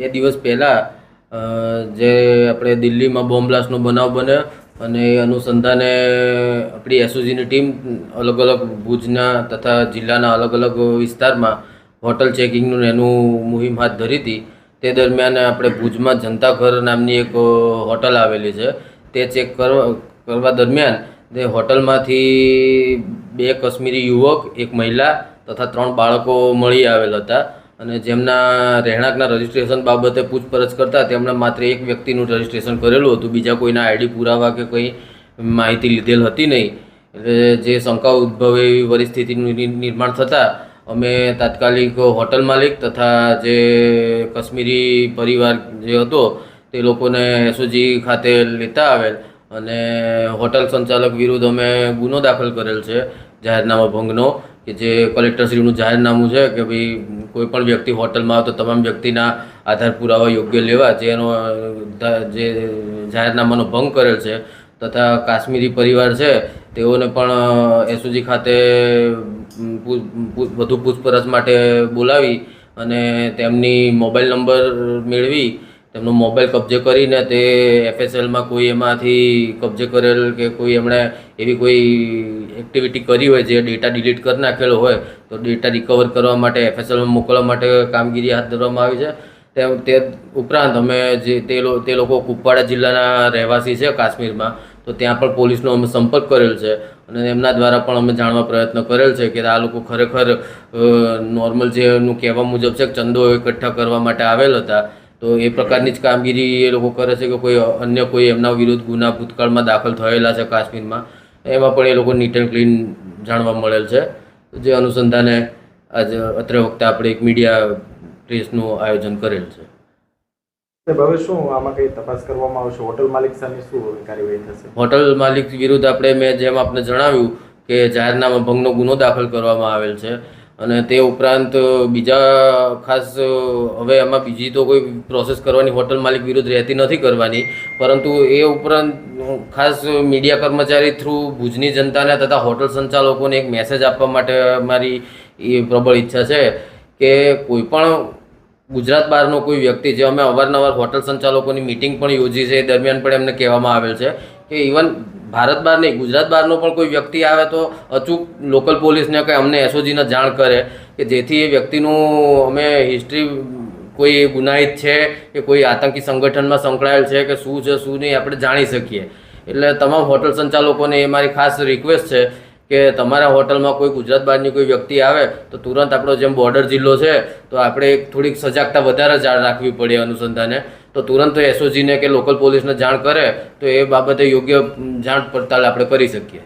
બે દિવસ પહેલાં જે આપણે દિલ્હીમાં બોમ્બ બનાવ બન્યો અને એ અનુસંધાને આપણી એસઓજીની ટીમ અલગ અલગ ભુજના તથા જિલ્લાના અલગ અલગ વિસ્તારમાં હોટલ ચેકિંગનું એનું મુહિમ હાથ ધરી હતી. તે દરમિયાન આપણે ભુજમાં જનતા ઘર નામની એક હોટલ આવેલી છે. તે ચેક કરવા કરવા દરમિયાન તે હોટલમાંથી બે કાશ્મીરી યુવક, એક મહિલા તથા ત્રણ બાળકો મળી આવેલ હતા. અને જેમના રહેણાંકના રજિસ્ટ્રેશન બાબતે પૂછપરછ કરતા તેમણે માત્ર એક વ્યક્તિનું રજિસ્ટ્રેશન કરેલું હતું. બીજા કોઈના આઈડી પુરાવા કે કંઈ માહિતી લીધેલ હતી નહીં. એટલે જે શંકા ઉદ્ભવે એવી પરિસ્થિતિનું નિર્માણ થતાં અમે તાત્કાલિક હોટલ માલિક તથા જે કાશ્મીરી પરિવાર જે હતો તે લોકોને એસઓજી ખાતે લેતા આવેલ અને હોટલ સંચાલક વિરુદ્ધ અમે ગુનો દાખલ કરેલ છે. જાહેરનામા ભંગનો કે જે કલેક્ટરશ્રીનું જાહેરનામું છે કે ભાઈ કોઈ પણ વ્યક્તિ હોટલમાં આવે તો તમામ વ્યક્તિના આધાર પુરાવા યોગ્ય લેવા જેનો જે જાહેરનામાનો ભંગ કરેલ છે તથા કાશ્મીરી પરિવાર છે તેઓને પણ એસઓજી ખાતે વધુ પૂછપરછ માટે બોલાવી અને તેમની મોબાઈલ નંબર મેળવી તેમનો મોબાઈલ કબજે કરીને તે એફએસએલમાં કોઈ એમાંથી કબજે કરેલ કે કોઈ એમણે એવી કોઈ એક્ટિવિટી કરી હોય જે ડેટા ડિલીટ કરી નાખેલો હોય, તો ડેટા રિકવર કરવા માટે એફએસએલમાં મોકલવા માટે કામગીરી હાથ ધરવામાં આવી છે. તેમ તે ઉપરાંત અમે જે તે તે લોકો કુપવાડા જિલ્લાના રહેવાસી છે કાશ્મીરમાં, તો ત્યાં પણ પોલીસનો અમે સંપર્ક કરેલ છે અને એમના દ્વારા પણ અમે જાણવા પ્રયત્ન કરેલ છે કે આ લોકો ખરેખર નોર્મલ જે એમનું કહેવા મુજબ છે ચંદો એકઠા કરવા માટે આવેલ હતા. તો એ પ્રકારની જ કામગીરી એ લોકો કરે છે કે કોઈ અન્ય કોઈ એમના વિરુદ્ધ ગુના ભૂતકાળમાં દાખલ થયેલા છે કાશ્મીરમાં એમાં પણ એ લોકો નીટ એન્ડ ક્લીન જાણવા મળેલ છે. જે અનુસંધાને આજે અત્રે વખતે આપણે એક મીડિયા પ્રેસનું આયોજન કરેલ છે. હવે શું આમાં કઈ તપાસ કરવામાં આવશે? હોટલ માલિક સામે શું કાર્યવાહી થશે? હોટલ માલિક વિરુદ્ધ આપણે મેં જેમ આપને જણાવ્યું કે જાહેરનામા ભંગનો ગુનો દાખલ કરવામાં આવેલ છે. અને તે ઉપરાંત બીજા ખાસ હવે એમાં બીજી તો કોઈ પ્રોસેસ કરવાની હોટલ માલિક વિરુદ્ધ રહેતી નથી કરવાની, પરંતુ એ ઉપરાંત ખાસ મીડિયા કર્મચારી થ્રુ ભુજની જનતાને તથા હોટલ સંચાલકોને એક મેસેજ આપવા માટે મારી એ પ્રબળ ઈચ્છા છે કે કોઈપણ ગુજરાત બહારનો કોઈ વ્યક્તિ, જે અમે અવારનવાર હોટલ સંચાલકોની મિટિંગ પણ યોજી છે, એ દરમિયાન પણ એમને કહેવામાં આવેલ છે કે ઇવન ભારત બહાર નહીં, ગુજરાત બહારનો પણ કોઈ વ્યક્તિ આવે તો અચૂક લોકલ પોલીસને કે અમને એસઓજીને જાણ કરે કે જેથી એ વ્યક્તિનું અમે હિસ્ટ્રી કોઈ ગુનાહિત છે કે કોઈ આતંકી સંગઠનમાં સંકળાયેલ છે કે શું છે, શું નહીં, આપણે જાણી શકીએ. એટલે તમામ હોટલ સંચાલકોને એ મારી ખાસ રિક્વેસ્ટ છે કે તમારા હોટલમાં કોઈ ગુજરાત બહારની કોઈ વ્યક્તિ આવે તો તુરંત આપણો જેમ બોર્ડર જિલ્લો છે તો આપણે થોડીક સજાગતા વધારે રાખવી પડે અનુસંધાને. તો તુરંત એસઓજીને કે લોકલ પોલીસને જાણ કરે તો એ બાબતે યોગ્ય જાણ પડતાલ આપણે કરી શકીએ.